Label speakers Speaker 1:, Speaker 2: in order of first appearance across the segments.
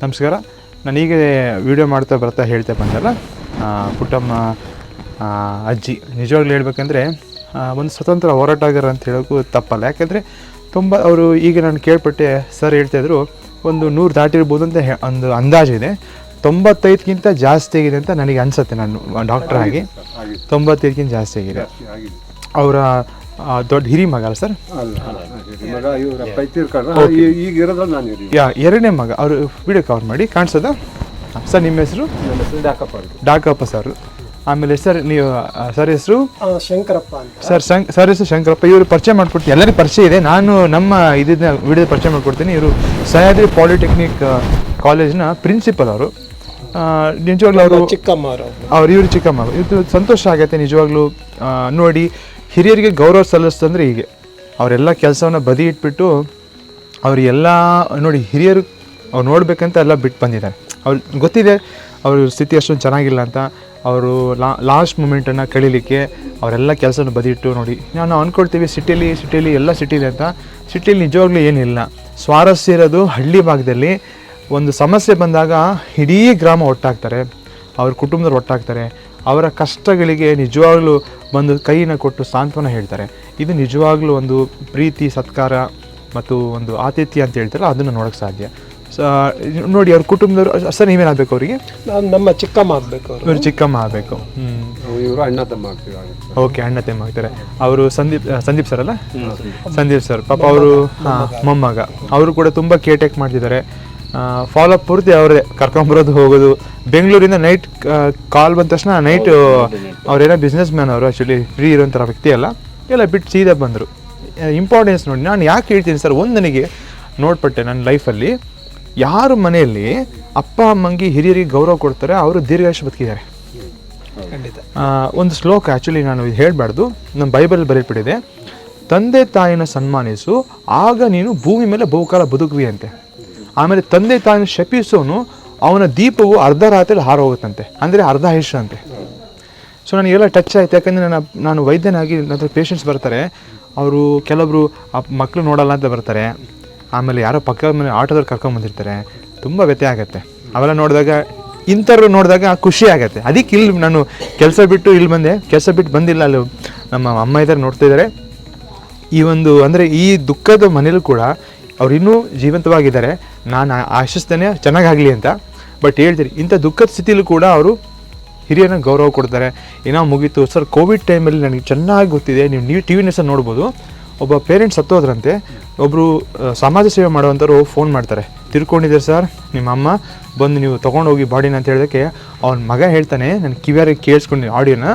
Speaker 1: ನಮಸ್ಕಾರ. ನಾನು ಹೀಗೆ ವಿಡಿಯೋ ಮಾಡ್ತಾ ಬರ್ತಾ ಹೇಳ್ತಾ ಬಂದಲ್ಲ ಪುಟ್ಟಮ್ಮ ಅಜ್ಜಿ ನಿಜವಾಗ್ಲೂ ಹೇಳ್ಬೇಕಂದ್ರೆ ಒಂದು ಸ್ವತಂತ್ರ ಹೋರಾಟಗಾರ ಅಂತ ಹೇಳೋಕ್ಕೂ ತಪ್ಪಲ್ಲ. ಯಾಕೆಂದರೆ ತುಂಬ ಅವರು ಈಗ ನಾನು ಕೇಳ್ಪಟ್ಟೆ ಸರ್ ಹೇಳ್ತಾಯಿದ್ರು ಒಂದು ನೂರು ದಾಟಿರ್ಬೋದು ಅಂತ ಒಂದು ಅಂದಾಜಿದೆ ತೊಂಬತ್ತೈದಕ್ಕಿಂತ ಜಾಸ್ತಿ ಆಗಿದೆ ಅಂತ ನನಗೆ ಅನಿಸುತ್ತೆ ನಾನು ಡಾಕ್ಟರ್ ಆಗಿ. ತೊಂಬತ್ತೈದಕ್ಕಿಂತ ಜಾಸ್ತಿ ಆಗಿದೆ. ಅವರ ದೊಡ್ಡ ಹಿರಿ ಮಗ ಅಲ್ಲ ಸರ್?
Speaker 2: ಈಗ ಇರೋದ್ರಲ್ಲಿ ನಾನು
Speaker 1: ಯಾ ಎರಡನೇ ಮಗ. ಅವರು ವಿಡಿಯೋ ಕವರ್ ಮಾಡಿ ಕಾಣಿಸೋದಾ? ಸರ್ ನಿಮ್ಮ ಹೆಸರು?
Speaker 2: ಡಾಕಪ್ಪ
Speaker 1: ಸರ್. ಆಮೇಲೆ ಸರ್ ನೀವು ಸರ್ ಹೆಸರು?
Speaker 3: ಆ, ಶಂಕರಪ್ಪ ಅಂತ.
Speaker 1: ಸರ್ ಶಂಕ್ ಸರ್ ಹೆಸರು ಶಂಕರಪ್ಪ. ಇವರು ಪರಿಚಯ ಮಾಡ್ಕೊಡ್ತೀನಿ. ಎಲ್ಲರಿಗೂ ಪರಿಚಯ ಇದೆ. ನಾನು ನಮ್ಮ ಇದನ್ನ ವಿಡಿಯೋ ಪರಿಚಯ ಮಾಡ್ಕೊಡ್ತೀನಿ. ಇವರು ಸಹ್ಯಾದ್ರಿ ಪಾಲಿಟೆಕ್ನಿಕ್ ಕಾಲೇಜ್ನ ಪ್ರಿನ್ಸಿಪಲ್ ಅವರು. ನಿಜವಾಗ್ಲೂ ಅವರು
Speaker 3: ಚಿಕ್ಕಮ್ಮ ಅವರು.
Speaker 1: ಅವ್ರು ಇವರು ಚಿಕ್ಕಮ್ಮ ಇದು ಸಂತೋಷ ಆಗತ್ತೆ ನಿಜವಾಗ್ಲೂ. ನೋಡಿ ಹಿರಿಯರಿಗೆ ಗೌರವ ಸಲ್ಲಿಸ್ತಂದ್ರೆ ಹೀಗೆ. ಅವರೆಲ್ಲ ಕೆಲಸವನ್ನು ಬದಿ ಇಟ್ಬಿಟ್ಟು ಅವ್ರು ಎಲ್ಲ, ನೋಡಿ ಹಿರಿಯರು ಅವ್ರು ನೋಡಬೇಕಂತ ಎಲ್ಲ ಬಿಟ್ಟು ಬಂದಿದ್ದಾರೆ. ಅವ್ರು ಗೊತ್ತಿದೆ ಅವ್ರ ಸ್ಥಿತಿ ಅಷ್ಟೊಂದು ಚೆನ್ನಾಗಿಲ್ಲ ಅಂತ. ಅವರು ಲಾ ಲಾಸ್ಟ್ ಮೂಮೆಂಟನ್ನು ಕಳೀಲಿಕ್ಕೆ ಅವರೆಲ್ಲ ಕೆಲಸನ ಬದಿಟ್ಟು ನೋಡಿ ನಾವು ಅಂದ್ಕೊಳ್ತೀವಿ ಸಿಟಿಲಿ ಸಿಟಿಲಿ ಎಲ್ಲ ಸಿಟಿಲಿ ಅಂತ. ಸಿಟಿಲಿ ನಿಜವಾಗ್ಲೂ ಏನಿಲ್ಲ. ಸ್ವಾರಸ್ಯ ಇರೋದು ಹಳ್ಳಿ ಭಾಗದಲ್ಲಿ. ಒಂದು ಸಮಸ್ಯೆ ಬಂದಾಗ ಇಡೀ ಗ್ರಾಮ ಒಟ್ಟಾಗ್ತಾರೆ. ಅವ್ರ ಕುಟುಂಬದವ್ರು ಒಟ್ಟಾಗ್ತಾರೆ. ಅವರ ಕಷ್ಟಗಳಿಗೆ ನಿಜವಾಗ್ಲೂ ಬಂದು ಕೈಯನ್ನು ಕೊಟ್ಟು ಸಾಂತ್ವನ ಹೇಳ್ತಾರೆ. ಇದು ನಿಜವಾಗ್ಲೂ ಒಂದು ಪ್ರೀತಿ ಸತ್ಕಾರ ಮತ್ತು ಒಂದು ಆತಿಥ್ಯ ಅಂತ ಹೇಳ್ತಾರಲ್ಲ ಅದನ್ನು ನೋಡೋಕ್ಕೆ ಸಾಧ್ಯ. ಸೊ ನೋಡಿ ಅವ್ರ ಕುಟುಂಬದವರು ಸರ್ ನೀವೇನಾಗಬೇಕು ಅವರಿಗೆ?
Speaker 3: ನಾನ್ ನಮ್ಮ ಚಿಕ್ಕಮ್ಮ ಆಗ್ಬೇಕು ಅವರು.
Speaker 1: ಇವರು ಚಿಕ್ಕಮ್ಮ ಆಗಬೇಕು.
Speaker 2: ಇವರು ಅಣ್ಣ ತಮ್ಮ ಆಗ್ತೀವಿ
Speaker 1: ಓಕೆ ಅಣ್ಣ ತಮ್ಮ ಆಗ್ತಾರೆ. ಅವರು ಸಂದೀಪ್ ಸಂದೀಪ್ ಸರ್ ಅಲ್ಲ? ಸಂದೀಪ್ ಸರ್ ಪಾಪ ಅವರು ಮೊಮ್ಮಗ. ಅವರು ಕೂಡ ತುಂಬ ಕೇಟೆಕ್ ಮಾಡ್ತಿದ್ದಾರೆ. ಫಾಲೋ ಪೂರ್ತಿ ಅವರೇ ಕರ್ಕೊಂಬರೋದು ಹೋಗೋದು. ಬೆಂಗಳೂರಿಂದ ನೈಟ್ ಕಾಲ್ ಬಂದ ತಕ್ಷಣ ನೈಟ್ ಅವರೇನೋ ಬಿಸ್ನೆಸ್ ಮ್ಯಾನ್ ಅವರು ಆ್ಯಕ್ಚುಲಿ ಫ್ರೀ ಇರೋಂಥ ವ್ಯಕ್ತಿ ಅಲ್ಲ. ಎಲ್ಲ ಬಿಟ್ಟು ಸೀದಾ ಬಂದರು. ಇಂಪಾರ್ಟೆನ್ಸ್ ನೋಡಿ ನಾನು ಯಾಕೆ ಹೇಳ್ತೀನಿ ಸರ್ ಒಂದು ನನಗೆ ನೋಡ್ಪಟ್ಟೆ ನನ್ನ ಲೈಫಲ್ಲಿ ಯಾರು ಮನೆಯಲ್ಲಿ ಅಪ್ಪ ಅಮ್ಮಂಗೆ ಹಿರಿಯರಿಗೆ ಗೌರವ ಕೊಡ್ತಾರೆ ಅವರು ದೀರ್ಘಾಯುಷ ಬದುಕಿದ್ದಾರೆ.
Speaker 3: ಖಂಡಿತ.
Speaker 1: ಒಂದು ಶ್ಲೋಕ ಆ್ಯಕ್ಚುಲಿ ನಾನು ಇದು ಹೇಳಬಾರ್ದು ನಮ್ಮ ಬೈಬಲ್ ಬರೆಯಲ್ಪಟ್ಟಿದೆ ತಂದೆ ತಾಯಿನ ಸನ್ಮಾನಿಸು ಆಗ ನೀನು ಭೂಮಿ ಮೇಲೆ ಬಹುಕಾಲ ಬದುಕುವಿ ಅಂತೆ. ಆಮೇಲೆ ತಂದೆ ತಾಯಿನ ಶಪಿಸೋನು, ಅವನ ದೀಪವು ಅರ್ಧ ರಾತ್ರಿ ಹಾರೋಗುತ್ತಂತೆ. ಅಂದರೆ ಅರ್ಧ ಆಯುಷ್ಯ ಅಂತೆ ಸೊ ನನಗೆಲ್ಲ ಟಚ್ ಆಯಿತು. ಯಾಕಂದರೆ ನಾನು ನಾನು ವೈದ್ಯನಾಗಿ ನನ್ನ ಪೇಷಂಟ್ಸ್ ಬರ್ತಾರೆ. ಅವರು ಕೆಲವರು ಆ ಮಕ್ಕಳು ನೋಡಲ್ಲ ಅಂತ ಬರ್ತಾರೆ. ಆಮೇಲೆ ಯಾರೋ ಪಕ್ಕದ ಮನೆ ಆಟೋದವ್ರು ಕರ್ಕೊಂಬಂದಿರ್ತಾರೆ ತುಂಬ ವ್ಯತ್ಯ ಆಗುತ್ತೆ. ಅವೆಲ್ಲ ನೋಡಿದಾಗ, ಇಂಥವ್ರು ನೋಡಿದಾಗ ಖುಷಿ ಆಗುತ್ತೆ. ಅದಕ್ಕೆ ಇಲ್ಲಿ ನಾನು ಕೆಲಸ ಬಿಟ್ಟು ಇಲ್ಲಿ ಬಂದೆ. ಕೆಲಸ ಬಿಟ್ಟು ಬಂದಿಲ್ಲ. ಅಲ್ಲಿ ನಮ್ಮ ಅಮ್ಮ ಇದ್ದಾರೆ, ನೋಡ್ತಾ ಇದ್ದಾರೆ. ಈ ಒಂದು, ಅಂದರೆ ಈ ದುಃಖದ ಮನೇಲಿ ಕೂಡ ಅವ್ರು ಇನ್ನೂ ಜೀವಂತವಾಗಿದ್ದಾರೆ. ನಾನು ಆಶಿಸ್ತೇನೆ, ಚೆನ್ನಾಗಾಗಲಿ ಅಂತ. ಬಟ್ ಹೇಳ್ತೀರಿ ಇಂಥ ದುಃಖದ ಸ್ಥಿತಿಲೂ ಕೂಡ ಅವರು ಹಿರಿಯನ ಗೌರವ ಕೊಡ್ತಾರೆ. ಏನೋ ಮುಗೀತು. ಸರ್ ಕೋವಿಡ್ ಟೈಮಲ್ಲಿ ನನಗೆ ಚೆನ್ನಾಗಿ ಗೊತ್ತಿದೆ. ನೀವು ನೀವು ಟಿ ವಿನ ಸಹ ನೋಡ್ಬೋದು. ಒಬ್ಬ ಪೇರೆಂಟ್ಸ್ ಸತ್ತೋದ್ರಂತೆ. ಒಬ್ಬರು ಸಮಾಜ ಸೇವೆ ಮಾಡುವಂಥವ್ರು ಫೋನ್ ಮಾಡ್ತಾರೆ. ತಿರ್ಕೊಂಡಿದ್ದಾರೆ ಸರ್ ನಿಮ್ಮ ಅಮ್ಮ. ಬಂದು ನೀವು ತೊಗೊಂಡೋಗಿ ಬಾಡಿನ ಅಂತ ಹೇಳೋದಕ್ಕೆ ಅವ್ನ ಮಗ ಹೇಳ್ತಾನೆ. ನನ್ನ ಕಿವಿಯಾರಿಗೆ ಕೇಳಿಸ್ಕೊಂಡಿದ್ದೀನಿ ಆಡಿಯೋನ.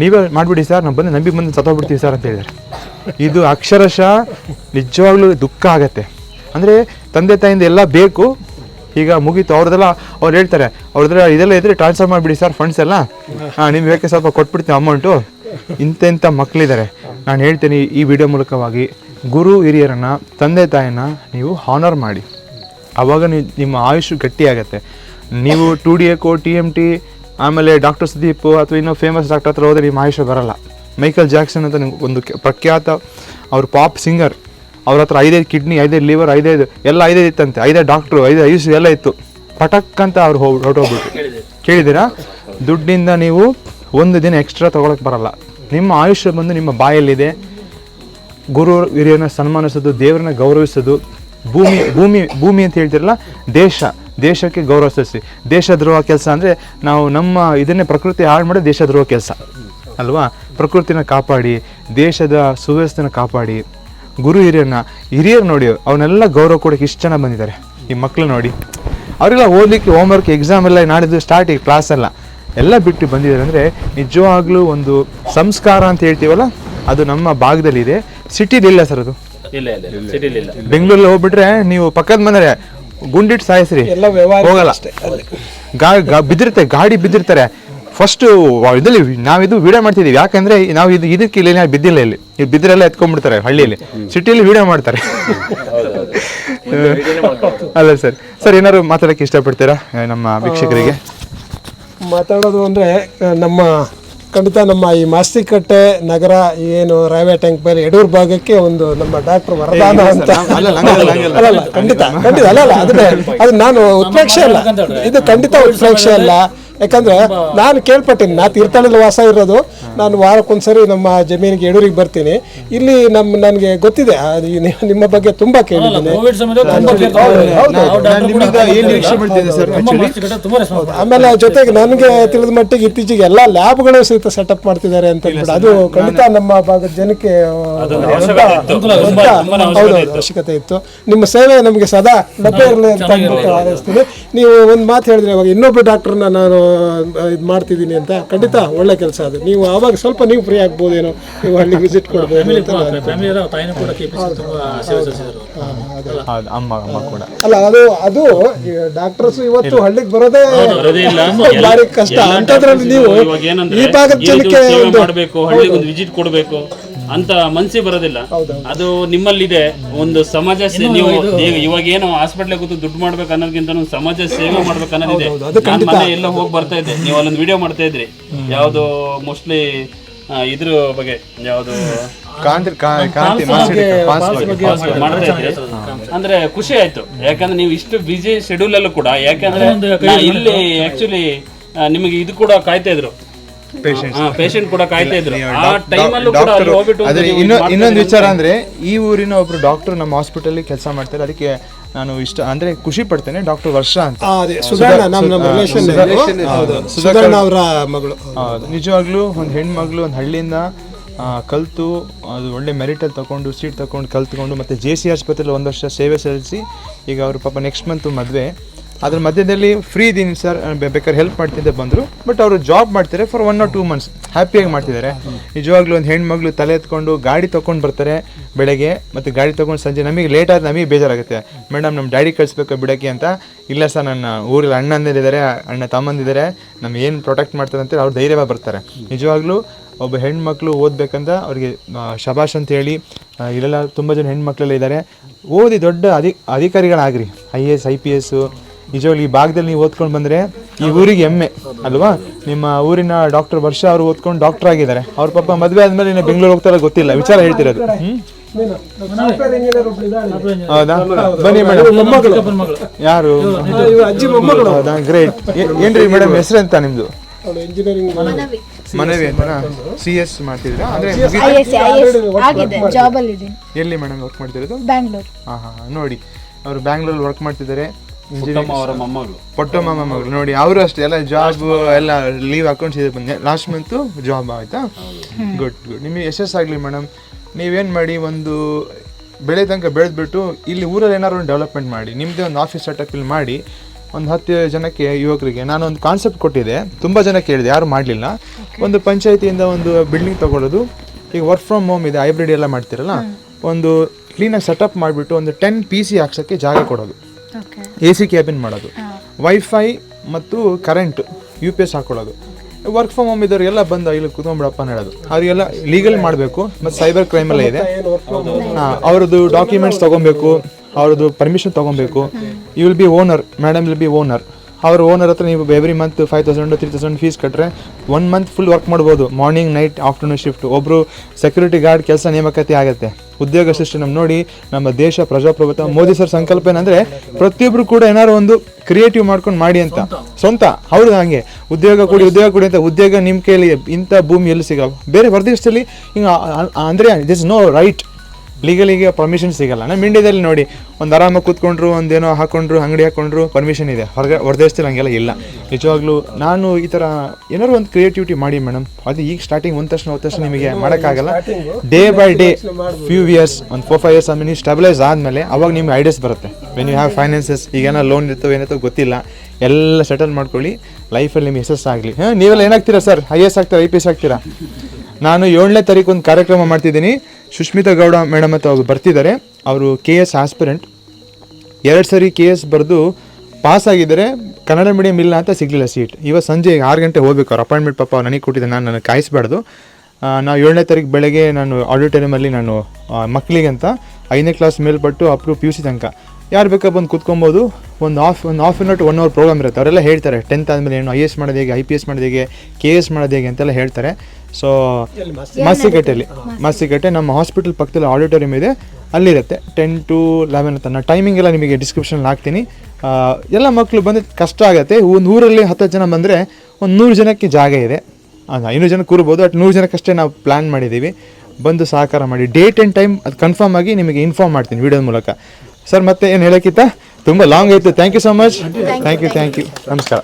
Speaker 1: ನೀವೇ ಮಾಡಿಬಿಡಿ ಸರ್ ನಾವು ಬಂದು ನಂಬಿ ಬಂದು ಸತ್ತೋಗ್ಬಿಡ್ತೀವಿ ಸರ್ ಅಂತ ಹೇಳಿದ್ದಾರೆ. ಇದು ಅಕ್ಷರಶಃ ನಿಜವಾಗ್ಲೂ ದುಃಖ ಆಗತ್ತೆ. ಅಂದರೆ ತಂದೆ ತಾಯಿಂದ ಎಲ್ಲ ಬೇಕು, ಈಗ ಮುಗೀತು, ಅವ್ರದ್ದೆಲ್ಲ ಅವ್ರು ಹೇಳ್ತಾರೆ ಅವ್ರದ್ರ ಇದೆಲ್ಲ ಇದ್ರೆ ಟ್ರಾನ್ಸ್ಫರ್ ಮಾಡಿಬಿಡಿ ಸರ್ ಫಂಡ್ಸ್ ಎಲ್ಲ. ಹಾಂ, ನಿಮ್ಗೆ ಬೇಕೆ ಸ್ವಲ್ಪ ಕೊಟ್ಬಿಡ್ತೀನಿ ಅಮೌಂಟು ಇಂತೆಂತ ಮಕ್ಕಳಿದ್ದಾರೆ ನಾನು ಹೇಳ್ತೀನಿ ಈ ವಿಡಿಯೋ ಮೂಲಕವಾಗಿ, ಗುರು ಹಿರಿಯರನ್ನ, ತಂದೆ ತಾಯಿನ ನೀವು ಹಾನರ್ ಮಾಡಿ. ಆವಾಗ ನಿಮ್ಮ ಆಯುಷ್ ಗಟ್ಟಿಯಾಗತ್ತೆ. ನೀವು two D echo T M T ಆಮೇಲೆ ಡಾಕ್ಟರ್ ಸುದೀಪ್ ಅಥವಾ ಇನ್ನೂ ಫೇಮಸ್ ಡಾಕ್ಟರ್ ಹತ್ರ ಹೋದರೆ ನಿಮ್ಮ ಆಯುಷ್ಯ ಬರಲ್ಲ. ಮೈಕಲ್ ಜಾಕ್ಸನ್ ಅಂತ ನಿಮ್ಗೆ ಒಂದು ಪ್ರಖ್ಯಾತ ಅವ್ರ ಪಾಪ್ ಸಿಂಗರ್ ಅವ್ರ ಹತ್ರ ಐದೈದು ಕಿಡ್ನಿ ಐದೈದು ಲಿವರ್ ಐದೈದು ಎಲ್ಲ ಐದೈದು ಇತ್ತಂತೆ. ಐದೈದು ಡಾಕ್ಟ್ರು ಐದು ಐಸು ಎಲ್ಲ ಇತ್ತು. ಪಟಕ್ ಅಂತ ಅವ್ರು ಹೋಗಿ ಹೊರಟೋಗ್ಬಿಟ್ಟು ಕೇಳಿದ್ದೀರಾ? ದುಡ್ಡಿಂದ ನೀವು ಒಂದು ದಿನ ಎಕ್ಸ್ಟ್ರಾ ತೊಗೊಳಕ್ಕೆ ಬರಲ್ಲ. ನಿಮ್ಮ ಆಯುಷ್ಯ ಬಂದು ನಿಮ್ಮ ಬಾಯಲ್ಲಿದೆ. ಗುರು ಹಿರಿಯರನ್ನ ಸನ್ಮಾನಿಸೋದು, ದೇವರನ್ನ ಗೌರವಿಸೋದು, ಭೂಮಿ ಭೂಮಿ ಭೂಮಿ ಅಂತ ಹೇಳ್ತಿರಲ್ಲ, ದೇಶ. ದೇಶಕ್ಕೆ ಗೌರವ ಸಲ್ಲಿಸಿ. ದೇಶದ್ರೋಹ ಕೆಲಸ ಅಂದರೆ ನಾವು ನಮ್ಮ ಇದನ್ನೇ ಪ್ರಕೃತಿ ಹಾಳು ಮಾಡಿ ದೇಶದ್ರೋಹ ಕೆಲಸ. ಅಲ್ವಾ? ಪ್ರಕೃತಿನ ಕಾಪಾಡಿ ದೇಶದ ಸುವ್ಯವಸ್ಥೆನ ಕಾಪಾಡಿ. ಗುರು ಹಿರಿಯರನ್ನ ಹಿರಿಯರು ನೋಡಿ ಅವನ್ನೆಲ್ಲ ಗೌರವ ಕೊಡೋಕೆ ಇಷ್ಟು ಜನ ಬಂದಿದ್ದಾರೆ. ಈ ಮಕ್ಕಳು ನೋಡಿ. ಅವರೆಲ್ಲ ಓದಲಿಕ್ಕೆ ಹೋಮ್ವರ್ಕ್ ಎಕ್ಸಾಮ್ ಎಲ್ಲ ನಾಡಿದ್ದು ಸ್ಟಾರ್ಟ್ ಈ ಕ್ಲಾಸ್ ಎಲ್ಲ. ಎಲ್ಲ ಬಿಟ್ಟು ಬಂದಿದ್ದಾರೆ ಅಂದರೆ ನಿಜವಾಗ್ಲೂ ಒಂದು ಸಂಸ್ಕಾರ ಅಂತ ಹೇಳ್ತೀವಲ್ಲ? ಅದು ನಮ್ಮ ಭಾಗದಲ್ಲಿದೆ. ಸಿಟಿಲಿ ಇಲ್ಲ ಸರ್ ಅದು? ಬೆಂಗಳೂರಲ್ಲಿ ಹೋಗ್ಬಿಟ್ರೆ ನೀವು ಪಕ್ಕದ ಮನೆ ಗುಂಡಿಟ್ಟು ಸಾಯಿಸ್ರಿ.
Speaker 3: ಎಲ್ಲ ವ್ಯವಹಾರ
Speaker 1: ಹೋಗಲ್ಲ.
Speaker 3: ಅಷ್ಟೇ. ಅಲ್ಲಿ.
Speaker 1: ಗಾ ಗಾ- ಬಿದ್ದಿರುತ್ತೆ ಗಾಡಿ ಬಿದ್ದಿರ್ತಾರೆ. ಫಸ್ಟ್ ಇದರಲ್ಲಿ ನಾವಿದು ವಿಡಿಯೋ ಮಾಡ್ತಿದೀವಿ. ಯಾಕಂದ್ರೆ ನಾವು ಇದು ಇದಕ್ಕೆ ಇಲ್ಲಿ ನಾವು ಬಿದ್ದಿಲ್ಲ ಇಲ್ಲಿ. ಇಲ್ಲಿ ಬಿದ್ದರೆಲ್ಲ ಎತ್ಕೊಂಡ್ಬಿಡ್ತಾರೆ ಹಳ್ಳಿಯಲ್ಲಿ ಸಿಟಿಯಲ್ಲಿ ವಿಡಿಯೋ ಮಾಡ್ತಾರೆ. ಅಲ್ಲ ಸರ್. ಸರ್ ಏನಾದ್ರು ಮಾತಾಡಕ್ಕೆ ಇಷ್ಟಪಡ್ತೀರಾ ಆ, ನಮ್ಮ ವೀಕ್ಷಕರಿಗೆ?
Speaker 3: ಮಾತಾಡೋದು ಅಂದ್ರೆ ನಮ್ಮ ಖಂಡಿತ ನಮ್ಮ ಈ ಮಾಸ್ತಿಕಟ್ಟೆ ನಗರ ಏನು ರೈಲ್ವೆ ಟ್ಯಾಂಕ್ ಮೇಲೆ ಎಡೂರ್ ಭಾಗಕ್ಕೆ ಒಂದು ನಮ್ಮ ಡಾಕ್ಟರ್ ವರದಾನ ಅಂತ.
Speaker 1: ಅಲ್ಲ,
Speaker 3: ಖಂಡಿತ ಖಂಡಿತ ಅಲ್ಲ ಅಲ್ಲ ಅದನ್ನೇ ಅದು ನಾನು ಉತ್ಪ್ರೇಕ್ಷೆ ಅಲ್ಲ. ಇದು ಖಂಡಿತ ಉತ್ಪ್ರೇಕ್ಷೆ ಅಲ್ಲ. ಯಾಕಂದ್ರೆ ನಾನು ಕೇಳ್ಪಟ್ಟೀನಿ ನಾ ತೀರ್ಥಹಳ್ಳಿ ವಾಸ ಇರೋದು. ನಾನು ವಾರಕ್ಕೊಂದ್ಸರಿ ನಮ್ಮ ಜಮೀನಿಗೆ ಯಡೂರಿಗೆ ಬರ್ತೀನಿ. ಇಲ್ಲಿ ನಮ್ಮ ನನಗೆ ಗೊತ್ತಿದೆ ನಿಮ್ಮ ಬಗ್ಗೆ ತುಂಬಾ ಕೇಳಿದ್ದೀನಿ.
Speaker 4: ಕೋವಿಡ್ ಸಮಯದಲ್ಲಿ ತುಂಬಾ
Speaker 3: ಆಮೇಲೆ ಜೊತೆಗೆ ನನಗೆ ತಿಳಿದ ಮಟ್ಟಿಗೆ ಇತ್ತೀಚೆಗೆ ಎಲ್ಲ ಲ್ಯಾಬ್ಗಳು ಸಹಿತ ಸೆಟಪ್ ಮಾಡ್ತಿದ್ದಾರೆ ಅಂತ ಹೇಳ್ಬಿಟ್ಟು ಅದು ಖಂಡಿತ ನಮ್ಮ ಭಾಗದ ಜನಕ್ಕೆ ಹೌದು ಅವಶ್ಯಕತೆ ಇತ್ತು. ನಿಮ್ಮ ಸೇವೆ ನಮಗೆ ಸದಾ ಲಭ್ಯ ಇರಲಿ ಅಂತ ಅಂದ್ಬಿಟ್ಟು ಹಾರೈಸ್ತೀನಿ ನೀವು ಒಂದು ಮಾತು ಹೇಳಿದ್ರೆ ಇವಾಗ ಇನ್ನೊಬ್ಬ ಡಾಕ್ಟರ್ನ ನಾನು ಇದು ಮಾಡ್ತಿದ್ದೀನಿ ಅಂತ ಖಂಡಿತ ಒಳ್ಳೆ ಕೆಲಸ ಅದು. ನೀವು ಆವಾಗ ಸ್ವಲ್ಪ ನೀವು ಫ್ರೀ ಆಗ್ಬೋದೇನೋ ನೀವು ಹಳ್ಳಿಗೆ ವಿಸಿಟ್ ಕೊಡ್ಬೋದು ಅಲ್ಲ. ಅದು ಅದು ಡಾಕ್ಟರ್ಸ್ ಇವತ್ತು ಹಳ್ಳಿಗೆ ಬರೋದೇ
Speaker 5: ಬರೋದೇ ಇಲ್ಲ.
Speaker 3: ಭಾರಿ ಕಷ್ಟ. ಅಂತದ್ರಲ್ಲಿ ನೀವು ಈ ಭಾಗದ ಜನಕ್ಕೆ
Speaker 5: ರೀತಿ
Speaker 3: ಒಂದು
Speaker 5: ಮಾಡ್ಬೇಕು ಹಳ್ಳಿಗೆ ಒಂದು ವಿಸಿಟ್ ಕೊಡ್ಬೇಕು. ಅಂತ ಮನ್ಸಿ ಬರೋದಿಲ್ಲ. ಅದು ನಿಮ್ಮಲ್ಲಿದೆ. ಒಂದು ಸಮಾಜ ಸೇ- ನೀವು ಈಗ ಇವಾಗ ಏನು ಹಾಸ್ಪಿಟ್ಲ್ ಕೂತು ದುಡ್ಡು ಮಾಡ್ಬೇಕು ಅನ್ನೋದಕ್ಕಿಂತ ಒಂದು ಸಮಾಜ ಸೇವೆ ಮಾಡ್ಬೇಕು ಅನ್ನೋದಿದೆ. ನಾನು ಮೊನ್ನೆ ಎಲ್ಲ ಹೋಗಿ ಬರ್ತಾ ಇದ್ದೆ. ನೀವು ಅಲ್ಲೊಂದು ವಿಡಿಯೋ ಮಾಡ್ತಾ ಇದ್ರಿ. ಯಾವ್ದು ಮೋಸ್ಟ್ಲಿ ಇದ್ರ ಬಗ್ಗೆ ಯಾವ್ದು
Speaker 1: ಕಾಂತಿ ಕಾ- ಕಾಂತಿ ಮಾರ್ಸಿಡಿ ಪಾಸ್ ಬಗ್ಗೆ
Speaker 5: ಮಾಡ್ತಾ ಇದ್ರಿ. ಅಂದ್ರೆ ಖುಷಿ ಆಯ್ತು. ಯಾಕಂದ್ರೆ ನೀವು ಇಷ್ಟು ಬಿಸಿ ಶೆಡ್ಯೂಲ್ ಅಲ್ಲೂ ಕೂಡ ಯಾಕಂದ್ರೆ ನಾ ಇಲ್ಲಿ ಆಕ್ಚುಲಿ ನಿಮಗೆ ಇದು ಕೂಡ ಕಾಯ್ತಾ ಇದ್ರು. ಪೇಷಂಟ್ ಕೂಡ ಕಾಯ್ತಾ ಇದ್ರು. ಆ ಟೈಮಲ್ಲೂ ಕೂಡ ಅಲ್ಲಿ ಹೋಗ್ಬಿಟ್ಟು
Speaker 1: ಅದೇ
Speaker 5: ನೀವು
Speaker 1: ಇನ್ನೊ
Speaker 5: ಮಾಡ್ತಾ
Speaker 1: ಇನ್ನೊಂದು. ವಿಚಾರ ಅಂದ್ರೆ ಈ ಊರಿನ ಒಬ್ರು ಡಾಕ್ಟರ್ ನಮ್ಮ ಹಾಸ್ಪಿಟಲ್ ಕೆಲಸ ಮಾಡ್ತಾರೆ. ಅದಕ್ಕೆ ನಾನು ಇಷ್ಟ ಅಂದ್ರೆ ಖುಷಿ ಪಡ್ತೇನೆ ಡಾಕ್ಟರ್ ವರ್ಷ ಅಂತ.
Speaker 3: ಆ, ಅದೇ. ಸುಧರ್ಣ ನಮ್ಮ ನಮ್ಮ ರಿಲೇಷನ್ ಸುಧರ್ಣ ಅವರ ಮಗಳು.
Speaker 1: ಹೌದು. ನಿಜವಾಗ್ಲೂ ಒಂದು ಹೆಣ್ಮಗಳು ಒಂದು ಹಳ್ಳಿಯಿಂದ ಆ, ಕಲ್ತು ಅದು ಒಳ್ಳೆ ಮೆರಿಟಲ್ಲಿ ತಗೊಂಡು ಸೀಟ್ ತಗೊಂಡು ಕಲ್ತ್ಕೊಂಡು ಮತ್ತೆ ಜೆ ಸಿ ಆಸ್ಪತ್ರೆಯಲ್ಲಿ ಒಂದು ವರ್ಷ ಸೇವೆ ಸಲ್ಲಿಸಿ ಈಗ ಅವರು ಪಾಪ ನೆಕ್ಸ್ಟ್ ಮಂತ್ ಮದುವೆ. ಅದ್ರ ಮಧ್ಯದಲ್ಲಿ ಫ್ರೀ ಇದ್ದೀನಿ ಸರ್ ಬೇಕಾದ್ರೆ ಹೆಲ್ಪ್ ಮಾಡ್ತಿದ್ದೆ ಬಂದರು. ಬಟ್ ಅವರು ಜಾಬ್ ಮಾಡ್ತಾರೆ for one or two months ಹ್ಯಾಪಿಯಾಗಿ ಮಾಡ್ತಿದ್ದಾರೆ ನಿಜವಾಗ್ಲೂ ಒಂದು ಹೆಣ್ಮಗಳು ತಲೆ ಎತ್ಕೊಂಡು ಗಾಡಿ ತೊಗೊಂಡು ಬರ್ತಾರೆ ಬೆಳಗ್ಗೆ. ಮತ್ತು ಗಾಡಿ ತೊಗೊಂಡು ಸಂಜೆ ನಮಗೆ ಲೇಟ್ ಆದ್ರೆ ನಮಗೆ ಬೇಜಾರಾಗುತ್ತೆ. ಮೇಡಮ್ ನಮ್ಮ ಡ್ಯಾಡಿ ಕಳಿಸ್ಬೇಕು ಬಿಡಕ್ಕೆ ಅಂತ. ಇಲ್ಲ ಸರ್ ನನ್ನ ಊರಲ್ಲಿ ಅಣ್ಣಂದಿದ್ದಾರೆ ಅಣ್ಣ ತಮ್ಮಂದಿದ್ದಾರೆ ನಮ್ಮ ಏನು ಪ್ರೊಟೆಕ್ಟ್ ಮಾಡ್ತಾರೆ ಅಂತೇಳಿ ಅವ್ರು ಧೈರ್ಯವಾಗಿ ಬರ್ತಾರೆ. ನಿಜವಾಗ್ಲೂ ಒಬ್ಬ ಹೆಣ್ಮಕ್ಳು ಓದ್ಬೇಕಂತ ಅವ್ರಿಗೆ ಶಬಾಷ್ ಅಂತ ಹೇಳಿ ಇಲ್ಲೆಲ್ಲ ತುಂಬ ಜನ ಹೆಣ್ಮಕ್ಳೆಲ್ಲ ಇದ್ದಾರೆ. ಓದಿ ದೊಡ್ಡ ಅಧಿ ಅಧಿಕಾರಿಗಳಾಗ್ರಿ. I A S, I P S ನಿಜವಾಗ್ಲೂ ಈ ಭಾಗದಲ್ಲಿ ನೀವು ಓದ್ಕೊಂಡು ಬಂದರೆ ಈ ಊರಿಗೆ ಹೆಮ್ಮೆ ಅಲ್ವಾ? ನಿಮ್ಮ ಊರಿನ ಡಾಕ್ಟರ್ ವರ್ಷ ಅವರು ಓದ್ಕೊಂಡು ಡಾಕ್ಟರ್ ಆಗಿದ್ದಾರೆ. ಅವ್ರ ಪಾಪ ಮದುವೆ ಆದ್ಮೇಲೆ ಇನ್ನು ಬೆಂಗಳೂರು ಹೋಗ್ತಾರ ಗೊತ್ತಿಲ್ಲ ವಿಚಾರ ಹೇಳ್ತಿರೋದು? ಹೌದಾ? ಬನ್ನಿ ಮೇಡಮ್. ಯಾರು? ಹೌದಾ? ಗ್ರೇಟ್ ಏನ್ರಿ ಮೇಡಮ್ ಹೆಸರು ಅಂತ ನಿಮ್ದು? ಮನವಿ ಅಂತನಾ? ಸಿ ಎಸ್ ಮಾಡ್ತಿದ್ರು ಅಂದ್ರೆ ಎಲ್ಲಿ ಮೇಡಮ್ ವರ್ಕ್ ಮಾಡ್ತಿರೋದು?
Speaker 6: ಬ್ಯಾಂಗ್ಳೂರ್
Speaker 1: ಹಾ ಹಾಂ ನೋಡಿ. ಅವರು ಬ್ಯಾಂಗ್ಳೂರಲ್ಲಿ ವರ್ಕ್ ಮಾಡ್ತಿದ್ದಾರೆ.
Speaker 5: ಪುಟ್ಟಮ್ಮ ಅವರ ಮೊಮ್ಮಗಳು.
Speaker 1: ಪೊಟ್ಟಮ್ಮ ಮಗಳು ನೋಡಿ ಅವರು ಅಷ್ಟೇ ಎಲ್ಲ ಜಾಬ್ ಎಲ್ಲ ಲೀವ್ ಹಾಕೊಂಡು ಸೀದಾ ಬಂದೆ ಲಾಸ್ಟ್ ಮಂತು ಜಾಬ್ ಆಯ್ತಾ? ಗುಡ್ ಗುಡ್ ನಿಮಗೆ ಯಶಸ್ಸಾಗಲಿ ಮೇಡಮ್ ನೀವೇನು ಮಾಡಿ ಒಂದು ಬೆಳೆ ತನಕ ಬೆಳೆದ್ಬಿಟ್ಟು ಇಲ್ಲಿ ಊರಲ್ಲಿ ಏನಾದ್ರು ಒಂದು ಡೆವಲಪ್ಮೆಂಟ್ ಮಾಡಿ ನಿಮ್ಮದೇ ಒಂದು ಆಫೀಸ್ ಸೆಟಪ್ ಇಲ್ಲಿ ಮಾಡಿ ಒಂದು ಹತ್ತು ಜನಕ್ಕೆ ಯುವಕರಿಗೆ ನಾನು ಒಂದು ಕಾನ್ಸೆಪ್ಟ್ ಕೊಟ್ಟಿದ್ದೆ ತುಂಬ ಜನ ಕೇಳಿದೆ ಯಾರು ಮಾಡಲಿಲ್ಲ. ಒಂದು ಪಂಚಾಯತಿಯಿಂದ ಒಂದು ಬಿಲ್ಡಿಂಗ್ ತಗೊಳ್ಳೋದು ಈಗ ವರ್ಕ್ ಫ್ರಮ್ ಹೋಮ್ ಇದೆ ಹೈಬ್ರಿಡ್ ಎಲ್ಲ ಮಾಡ್ತಿರಲ್ಲ? ಒಂದು ಕ್ಲೀನಾಗಿ ಸೆಟಪ್ ಮಾಡಿಬಿಟ್ಟು ಒಂದು ಟೆನ್ ಪಿ ಸಿ ಹಾಕ್ಸೋಕ್ಕೆ ಜಾಗ ಕೊಡೋದು.
Speaker 6: ಓಕೆ
Speaker 1: ಎ ಸಿ ಕ್ಯಾಬಿನ್ ಮಾಡೋದು. ವೈಫೈ ಮತ್ತು ಕರೆಂಟ್ ಯು ಪಿ ಎಸ್ ಹಾಕೊಳ್ಳೋದು. ವರ್ಕ್ ಫ್ರಮ್ ಹೋಮ್ ಇದ್ದವ್ರಿಗೆಲ್ಲ ಬಂದು ಇಲ್ಲಿ ಕುತ್ಕೊಂಬಿಡಪ್ಪ ಅಂತ ಹೇಳೋದು. ಅವರಿಗೆಲ್ಲ ಲೀಗಲ್ ಮಾಡಬೇಕು ಮತ್ತು ಸೈಬರ್ ಕ್ರೈಮ್ ಎಲ್ಲ ಇದೆ. ಹಾಂ ಅವ್ರದ್ದು ಡಾಕ್ಯುಮೆಂಟ್ಸ್ ತೊಗೊಬೇಕು ಅವ್ರದ್ದು ಪರ್ಮಿಷನ್ ತೊಗೊಬೇಕು. You will be owner madam will be owner ಅವ್ರ ಓನರ್ ಹತ್ರ ನೀವು every month five thousand three thousand fees ಕಟ್ಟರೆ one month full work ಮಾಡ್ಬೋದು. ಮಾರ್ನಿಂಗ್ ನೈಟ್ ಆಫ್ಟರ್ನೂನ್ ಶಿಫ್ಟ್ ಒಬ್ಬರು ಸೆಕ್ಯೂರಿಟಿ ಗಾರ್ಡ್ ಕೆಲಸ ನೇಮಕಾತಿ ಆಗುತ್ತೆ. ಉದ್ಯೋಗ ಸೃಷ್ಟಿ ನಮ್ಮ ನೋಡಿ, ನಮ್ಮ ದೇಶ ಪ್ರಜಾಪ್ರಭುತ್ವ, ಮೋದಿ ಸರ್ ಸಂಕಲ್ಪ ಏನಂದ್ರೆ ಪ್ರತಿಯೊಬ್ರು ಕೂಡ ಏನಾದ್ರು ಒಂದು ಕ್ರಿಯೇಟಿವ್ ಮಾಡ್ಕೊಂಡು ಮಾಡಿ ಅಂತ. ಸ್ವಂತ. ಹೌದು ಹಂಗೆ. ಉದ್ಯೋಗ ಕೊಡಿ ಉದ್ಯೋಗ ಕೊಡಿ ಅಂತ ಉದ್ಯೋಗ ನಿಮ್ಮ ಕೈಯಲ್ಲಿ ಇಂಥ ಭೂಮಿ ಎಲ್ಲಿ ಸಿಗಲ್ಲ. ಬೇರೆ ಹೊರದೇಶದಲ್ಲಿ ಹಿಂಗೆ, ಅಂದರೆ ದಿಸ್ ನೋ ರೈಟ್ ಲೀಗಲಿಗೆ ಪರ್ಮಿಷನ್ ಸಿಗಲ್ಲ. ನಮ್ಮ ಇಂಡಿಯಾದಲ್ಲಿ ನೋಡಿ ಒಂದು ಆರಾಮಾಗಿ ಕೂತ್ಕೊಂಡ್ರು ಒಂದೇನೋ ಹಾಕೊಂಡ್ರು ಅಂಗಡಿ ಹಾಕೊಂಡ್ರು ಪರ್ಮಿಷನ್ ಇದೆ. ಹೊರಗೆ ಹೊರದೇಶದಲ್ಲಿ ಹಂಗೆಲ್ಲ ಇಲ್ಲ. ನಿಜವಾಗ್ಲೂ ನಾನು ಈ ಥರ ಏನಾದ್ರು ಒಂದು ಕ್ರಿಯೇಟಿವಿಟಿ ಮಾಡಿ ಮೇಡಮ್ ಅದು ಈಗ ಸ್ಟಾರ್ಟಿಂಗ್ ಒಂದು ತಕ್ಷಣ ಒಂದು ತಕ್ಷಣ ನಿಮಗೆ ಮಾಡೋಕ್ಕಾಗಲ್ಲ. Day by day few years ಒಂದು ಫೋರ್ ಫೈವ್ ಇಯರ್ಸ್ ಆದಮೇಲೆ ನೀವು ಸ್ಟೆಬಿಲೈಸ್ ಆದಮೇಲೆ ಅವಾಗ ನಿಮ್ಗೆ ಐಡಿಯಾಸ್ ಬರುತ್ತೆ. ವೆನ್ ಯು ಹ್ಯಾವ್ ಫೈನಾನ್ಸಸ್ ಈಗೇನೋ ಲೋನ್ ಇರ್ತವೆ ಏನಿರ್ತವೆ ಗೊತ್ತಿಲ್ಲ. ಎಲ್ಲ ಸೆಟಲ್ ಮಾಡ್ಕೊಳ್ಳಿ. ಲೈಫಲ್ಲಿ ನಿಮ್ಗೆ ಆಗಲಿ. ಹಾಂ ನೀವೆಲ್ಲ ಏನಾಗ್ತೀರಾ ಸರ್ ಐ ಎಸ್ ಆಗ್ತೀರಾ ಐ ಪಿ ಎಸ್ ಆಗ್ತೀರಾ? ನಾನು ಏಳನೇ ತಾರೀಕು ಒಂದು ಕಾರ್ಯಕ್ರಮ ಮಾಡ್ತಿದ್ದೀನಿ. ಸುಷ್ಮಿತಾ ಗೌಡ ಮೇಡಮ್ ಅಂತ ಅವರು ಬರ್ತಿದ್ದಾರೆ. ಅವರು ಕೆ ಎಸ್ ಆಸ್ಪಿರೆಂಟ್ ಎರಡು ಸರಿ ಕೆ ಎಸ್ ಬರೆದು ಪಾಸ್ ಆಗಿದ್ದಾರೆ. ಕನ್ನಡ ಮೀಡಿಯಂ ಇಲ್ಲ ಅಂತ ಸಿಗಲಿಲ್ಲ ಸೀಟ್ ಇವತ್ತು ಸಂಜೆ ಆರು ಗಂಟೆ ಹೋಗ್ಬೇಕು. ಅವ್ರು ಅಪಾಯಿಂಟ್ಮೆಂಟ್ ಪಾಪ ನನಗೆ ಕೊಟ್ಟಿದ್ದೆ, ನಾನು ನನಗೆ ಕಾಯಿಸ್ಬಾರ್ದು. ನಾವು ಏಳನೇ ತಾರೀಕು ಬೆಳಗ್ಗೆ ನಾನು ಆಡಿಟೋರಿಯಮಲ್ಲಿ ನಾನು ಮಕ್ಕಳಿಗೆ ಅಂತ ಐದನೇ ಕ್ಲಾಸ್ ಮೇಲ್ಪಟ್ಟು ಅಪ್ರು ಪಿ ಯು ಸಿ ತನಕ. ಯಾರು ಬೇಕಾ ಬಂದು ಕೂತ್ಕೊಬೋದು. ಒಂದು ಹಾಫ್ ಒಂದು half to one hour programme ಇರುತ್ತೆ. ಅವರೆಲ್ಲ ಹೇಳ್ತಾರೆ ಟೆಂತ್ ಆದಮೇಲೆ ಏನು ಐ ಎಸ್ ಮಾಡೋದು ಹೇಗೆ ಐ ಪಿ ಎಸ್ ಮಾಡೋದು ಹೇಗೆ ಕೆ ಎಸ್ ಮಾಡೋದು ಹೇಗೆ ಅಂತೆಲ್ಲ ಹೇಳ್ತಾರೆ. ಸೊ ಮಾಸಿಕಟ್ಟೆಯಲ್ಲಿ ಮಾಸಿಕಟ್ಟೆ ನಮ್ಮ ಹಾಸ್ಪಿಟಲ್ ಪಕ್ಕದಲ್ಲಿ ಆಡಿಟೋರಿಯಂ ಇದೆ. ಅಲ್ಲಿರುತ್ತೆ. ಟೆನ್ ಟು ಲೆವೆನ್ ತನಕ. ಟೈಮಿಂಗ್ ಎಲ್ಲ ನಿಮಗೆ ಡಿಸ್ಕ್ರಿಪ್ಷನ್ ಹಾಕ್ತೀನಿ. ಎಲ್ಲ ಮಕ್ಕಳು ಬಂದು ಕಷ್ಟ ಆಗುತ್ತೆ. ಒಂದು ಊರಲ್ಲಿ ಹತ್ತು ಜನ ಬಂದರೆ ಒಂದು ನೂರು ಜನಕ್ಕೆ ಜಾಗ ಇದೆ. ಐನೂರು ಜನ ಕೂರ್ಬೋದು ಅಟ್ ನೂರು ಜನಕ್ಕಷ್ಟೇ ನಾವು ಪ್ಲ್ಯಾನ್ ಮಾಡಿದ್ದೀವಿ. ಬಂದು ಸಹಕಾರ ಮಾಡಿ. ಡೇಟ್ ಆ್ಯಂಡ್ ಟೈಮ್ ಅದು ಕನ್ಫರ್ಮ್ ಆಗಿ ನಿಮಗೆ ಇನ್ಫಾರ್ಮ್ ಮಾಡ್ತೀನಿ ವಿಡಿಯೋದ ಮೂಲಕ. ಸರ್ ಮತ್ತೆ ಏನು ಹೇಳೋಕ್ಕಿಂತ ತುಂಬ ಲಾಂಗ್ ಆಯಿತು. Thank you so much thank you thank you ನಮಸ್ಕಾರ.